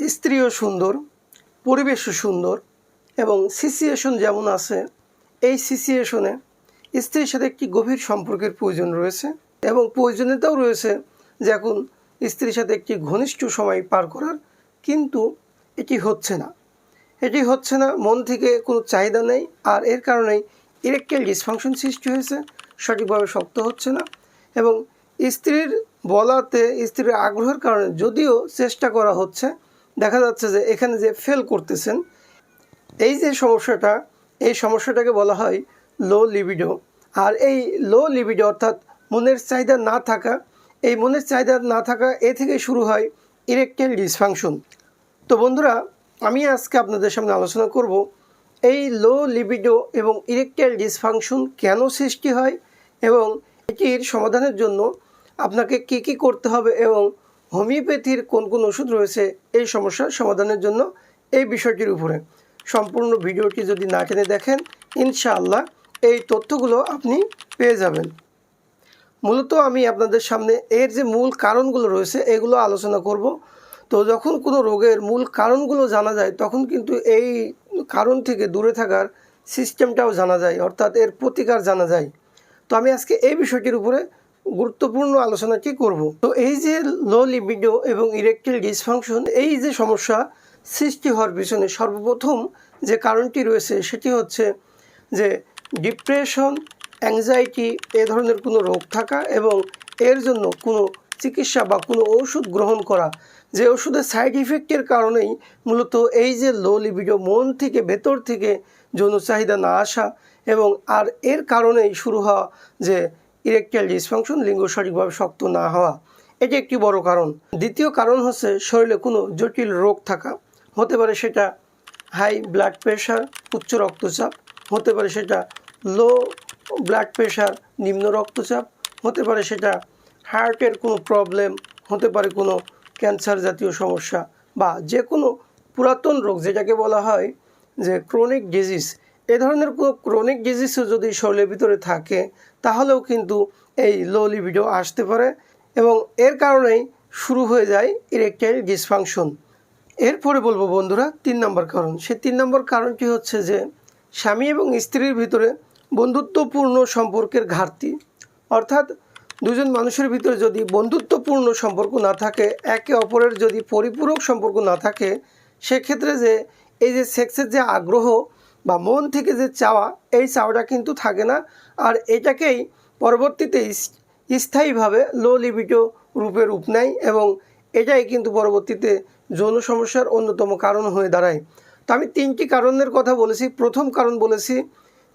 স্ত্রীও সুন্দর, পরিবেশও সুন্দর এবং সিচুয়েশন যেমন আছে, এই সিচুয়েশনে স্ত্রীর সাথে একটি গভীর সম্পর্কের প্রয়োজন রয়েছে এবং প্রয়োজনীয়তাও রয়েছে যে এখন স্ত্রীর সাথে একটি ঘনিষ্ঠ সময় পার করার, কিন্তু এটি হচ্ছে না। এটি হচ্ছে না, মন থেকে কোনো চাহিদা নেই আর এর কারণেই ইরেকটাইল ডিসফাংশন সৃষ্টি হয়েছে, সঠিকভাবে শক্ত হচ্ছে না এবং স্ত্রীর বলাতে, স্ত্রীর আগ্রহের কারণে যদিও চেষ্টা করা হচ্ছে দেখা যাচ্ছে যে এখানে যে ফেল করতেছেন, এই যে সমস্যাটা, এই সমস্যাটাকে বলা হয় লো লিবিডো আর এই লো লিবিডো অর্থাৎ মনের চাহিদা না থাকা, এই মনের চাহিদা না থাকা এ থেকে শুরু হয় ইরেকটাইল ডিসফাংশন তো বন্ধুরা, আমি আজকে আপনাদের সামনে আলোচনা করব এই লো লিবিডো এবং ইরেকটাইল ডিসফাংশন কেন সৃষ্টি হয় এবং এটির সমাধানের জন্য আপনাকে কী কী করতে হবে এবং হোমিওপ্যাথির কোন কোন ওষুধ রয়েছে এই সমস্যার সমাধানের জন্য এই বিষয়টির উপরে। সম্পূর্ণ ভিডিওটি যদি না টেনে দেখেন, ইনশাআল্লাহ এই তথ্যগুলো আপনি পেয়ে যাবেন। মূলত আমি আপনাদের সামনে এর যে মূল কারণগুলো রয়েছে, এগুলো আলোচনা করব। তো যখন কোনো রোগের মূল কারণগুলো জানা যায়, তখন কিন্তু এই কারণ থেকে দূরে থাকার সিস্টেমটাও জানা যায়, অর্থাৎ এর প্রতিকার জানা যায়। তো আমি আজকে এই বিষয়টির উপরে গুরুত্বপূর্ণ আলোচনাটি করব? তো এই যে লো লিবিডো এবং ইরেকটাইল ডিসফাংশন, এই যে সমস্যা সৃষ্টি হওয়ার পিছনে সর্বপ্রথম যে কারণটি রয়েছে সেটি হচ্ছে যে ডিপ্রেশন, অ্যাংজাইটি, এ ধরনের কোনো রোগ থাকা এবং এর জন্য কোনো চিকিৎসা বা কোনো ওষুধ গ্রহণ করা। যে ওষুধের সাইড ইফেক্টের কারণেই মূলত এই যে লো লিবিডো মন থেকে ভেতর থেকে যৌন চাহিদা না আসা এবং আর এর কারণেই শুরু হওয়া যে ইরেকটাইল ডিসফাংশন লিঙ্গ সঠিকভাবে শক্ত না হওয়া। এটি একটি বড় কারণ। দ্বিতীয় কারণ হচ্ছে শরীরে কোনো জটিল রোগ থাকা। হতে পারে সেটা হাই ব্লাড প্রেশার উচ্চ রক্তচাপ। হতে পারে সেটা লো ব্লাড প্রেশার নিম্ন রক্তচাপ। হতে পারে সেটা হার্টের কোনো প্রবলেম হতে পারে কোনো ক্যান্সার জাতীয় সমস্যা বা যে কোনো পুরাতন রোগ যেটাকে বলা হয় যে ক্রনিক ডিজিজ এ ধরনের কোনো ক্রনিক ডিজিজও যদি শরীরের ভিতরে থাকে তাহলেও কিন্তু এই লো লিবিডো আসতে পারে এবং এর কারণেই শুরু হয়ে যায় ইরেকটাইল ডিসফাংশন এরপরে বলব বন্ধুরা, তিন নম্বর কারণ। সে তিন নম্বর কারণটি হচ্ছে যে, স্বামী এবং স্ত্রীর ভিতরে বন্ধুত্বপূর্ণ সম্পর্কের ঘাটতি। অর্থাৎ দুজন মানুষের ভিতরে যদি বন্ধুত্বপূর্ণ সম্পর্ক না থাকে, একে অপরের যদি পরিপূরক সম্পর্ক না থাকে, সেক্ষেত্রে যে, এই যে সেক্সের যে আগ্রহ বা মন থেকে যে চাওয়া, এই চাওয়াটা কিন্তু থাকে না। আর এটাকেই পরবর্তীতে স্থায়ীভাবে লো লিবিটো রূপে রূপ নেয় এবং এটাই কিন্তু পরবর্তীতে যৌন সমস্যার অন্যতম কারণ হয়ে দাঁড়ায়। তো আমি তিনটি কারণের কথা বলেছি। প্রথম কারণ বলেছি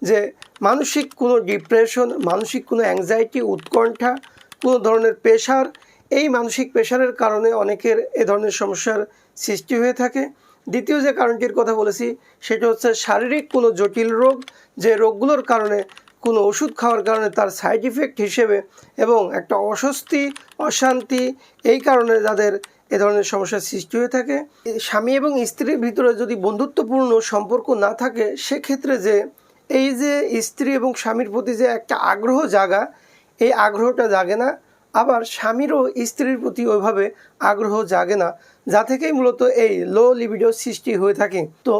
যে মানসিক কোনো ডিপ্রেশন মানসিক কোনো অ্যাংজাইটি উৎকণ্ঠা, কোনো ধরনের প্রেশার এই মানসিক প্রেশারের কারণে অনেকের এ ধরনের সমস্যার সৃষ্টি হয়ে থাকে। দ্বিতীয় যে কারণটির কথা বলেছি, সেটা হচ্ছে শারীরিক কোনো জটিল রোগ, যে রোগগুলোর কারণে কোনো ওষুধ খাওয়ার কারণে তার সাইড ইফেক্ট হিসেবে এবং একটা অস্বস্তি, অশান্তি, এই কারণে যাদের এ ধরনের সমস্যার সৃষ্টি হয়ে থাকে। স্বামী এবং স্ত্রীর ভিতরে যদি বন্ধুত্বপূর্ণ সম্পর্ক না থাকে, সেক্ষেত্রে যে এই যে স্ত্রী এবং স্বামীর প্রতি যে একটা আগ্রহ জাগা, এই আগ্রহটা জাগে না। আবার স্বামীরও স্ত্রীর প্রতি ওইভাবে আগ্রহ জাগে না, যা থেকেই মূলত এই লো লিবিডো সৃষ্টি হয়ে থাকে। তো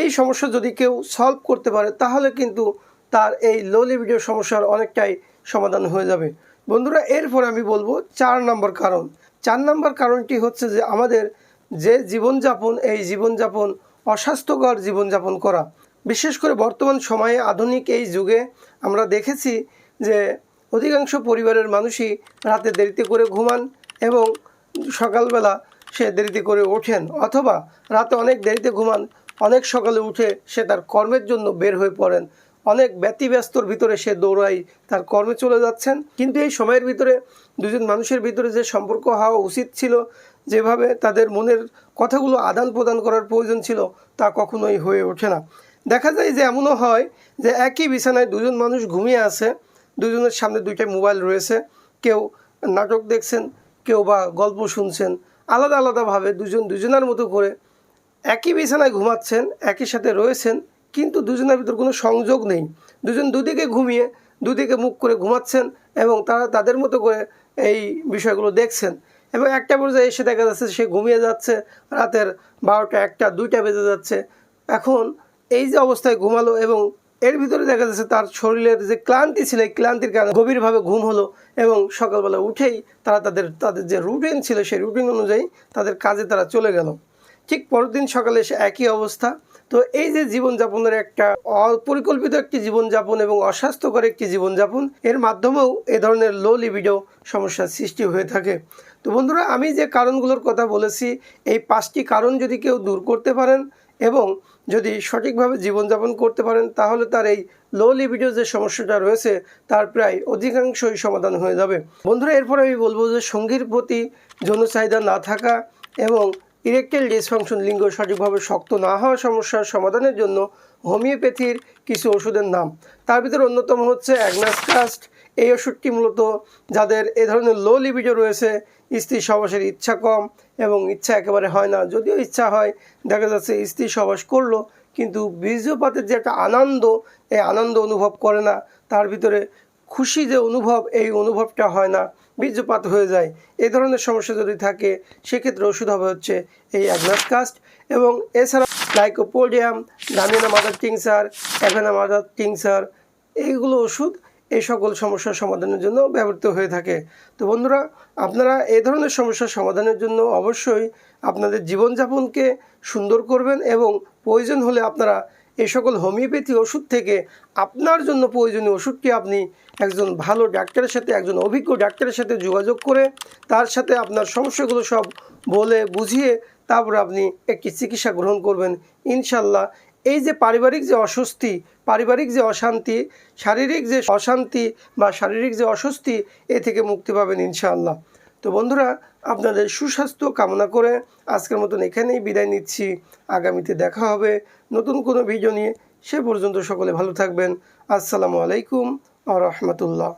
এই সমস্যা যদি কেউ সলভ করতে পারে, তাহলে কিন্তু তার এই লো লিবিডো সমস্যার অনেকটাই সমাধান হয়ে যাবে। বন্ধুরা, এরপর আমি বলব চার নম্বর কারণ। চার নম্বর কারণটি হচ্ছে যে আমাদের যে জীবনযাপন, এই জীবনযাপন অস্বাস্থ্যকর জীবনযাপন করা। বিশেষ করে বর্তমান সময়ে আধুনিক এই যুগে আমরা দেখেছি যে অধিকাংশ পরিবারের মানুষই রাতে দেরিতে করে ঘুমান এবং সকালবেলা সে দেরিতে করে ওঠেন অথবা রাতে অনেক দেরিতে ঘুমান, অনেক সকালে উঠে সে তার কর্মের জন্য বের হয়ে পড়েন। অনেক ব্যতিব্যস্তর ভিতরে সে দৌড়াই তার কর্মে চলে যাচ্ছেন। কিন্তু এই সময়ের ভিতরে দুজন মানুষের ভিতরে যে সম্পর্ক হওয়া উচিত ছিল, যেভাবে তাদের মনের কথাগুলো আদান প্রদান করার প্রয়োজন ছিল, তা কখনোই হয়ে ওঠে না। দেখা যায় যে এমনও হয় যে একই বিছানায় দুজন মানুষ ঘুমিয়ে আছে দুজনের সামনে দুইটা মোবাইল রয়েছে। কেউ নাটক দেখছেন, কেউ বা গল্প শুনছেন। আলাদা আলাদাভাবে দুজন দুজনের মতো করে একই বিছানায় ঘুমাচ্ছেন, একই সাথে রয়েছেন, কিন্তু দুজনের ভিতর কোনো সংযোগ নেই। দুজন দুদিকে ঘুমিয়ে দুদিকে মুখ করে ঘুমাচ্ছেন এবং তারা তাদের মতো করে এই বিষয়গুলো দেখছেন। এবং একটা পর্যায়ে এসে দেখা যাচ্ছে সে ঘুমিয়ে যাচ্ছে, রাতের বারোটা একটা, দুইটা বেজে যাচ্ছে। এখন এই যে অবস্থায় ঘুমালো এবং এর ভিতরে দেখা যাচ্ছে তার শরীরের যে ক্লান্তি ছিল, এই ক্লান্তির কারণে গভীরভাবে ঘুম হলো এবং সকালবেলা উঠেই তারা তাদের তাদের যে রুটিন ছিল, সেই রুটিন অনুযায়ী তাদের কাজে তারা চলে গেল। ঠিক পরের দিন সকালে এসে একই অবস্থা। তো এই যে জীবনযাপনের একটা অপরিকল্পিত একটি জীবনযাপন এবং অস্বাস্থ্যকর একটি জীবনযাপন, এর মাধ্যমেও এ ধরনের লো লিবিডো সমস্যার সৃষ্টি হয়ে থাকে। তো বন্ধুরা, আমি যে কারণগুলোর কথা বলেছি, এই পাঁচটি কারণ যদি কেউ দূর করতে পারেন এবং যদি সঠিকভাবে জীবনযাপন করতে পারেন, তাহলে তার এই লো লিবিডো যে সমস্যাটা রয়েছে, তার প্রায় অধিকাংশই সমাধান হয়ে যাবে। বন্ধুরা, এরপরে আমি বলব যে সঙ্গীর প্রতি যৌন চাহিদা না থাকা এবং ইরেকটেল ডিসফাংশন লিঙ্গ সঠিকভাবে শক্ত না হওয়া সমস্যার সমাধানের জন্য হোমিওপ্যাথির কিছু ওষুধের নাম। তার ভিতরে অন্যতম হচ্ছে অ্যাগনাসকাস্ট এই ওষুধটি মূলত যাদের এ ধরনের লো লিবিডো রয়েছে, স্ত্রী সবাসের ইচ্ছা কম এবং ইচ্ছা একেবারে হয় না। যদিও ইচ্ছা হয়, দেখা যাচ্ছে স্ত্রী সবাস করল, কিন্তু বীর্যপাতের যে একটা আনন্দ, এই আনন্দ অনুভব করে না। তার ভিতরে খুশি যে অনুভব, এই অনুভবটা হয় না। বীর্যপাত হয়ে যায়। এই ধরনের সমস্যা যদি থাকে, সেক্ষেত্রে ওষুধ হবে হচ্ছে এই অ্যাগনাসকাস্ট এবং এছাড়া lycopodium damiana mother tincture avena mother tincture এইগুলো ওষুধ এই সকল সমস্যার সমাধানের জন্য ব্যবহৃত হয়ে থাকে। তো বন্ধুরা, আপনারা এই ধরনের সমস্যার সমাধানের জন্য অবশ্যই আপনাদের জীবনযাপনকে সুন্দর করবেন এবং প্রয়োজন হলে আপনারা এই সকল হোমিওপ্যাথি ওষুধ থেকে আপনার জন্য প্রয়োজনীয় ওষুধটি আপনি একজন ভালো ডাক্তারের সাথে, একজন অভিজ্ঞ ডাক্তারের সাথে যোগাযোগ করে তার সাথে আপনার সমস্যাগুলো সব বলে বুঝিয়ে তারপর আপনি একটি চিকিৎসা গ্রহণ করবেন। ইনশাল্লাহ এই যে পারিবারিক যে অস্বস্তি, পারিবারিক যে অশান্তি, শারীরিক যে অশান্তি বা শারীরিক যে অস্বস্তি, এ থেকে মুক্তি পাবেন ইনশাআল্লাহ। তো বন্ধুরা, আপনাদের সুস্বাস্থ্য কামনা করে আজকের মতন এখানেই বিদায় নিচ্ছি। আগামীতে দেখা হবে নতুন কোনো ভিডিও নিয়ে। সে পর্যন্ত সকলে ভালো থাকবেন। আসসালামু আলাইকুম আ রহমতুল্লাহ।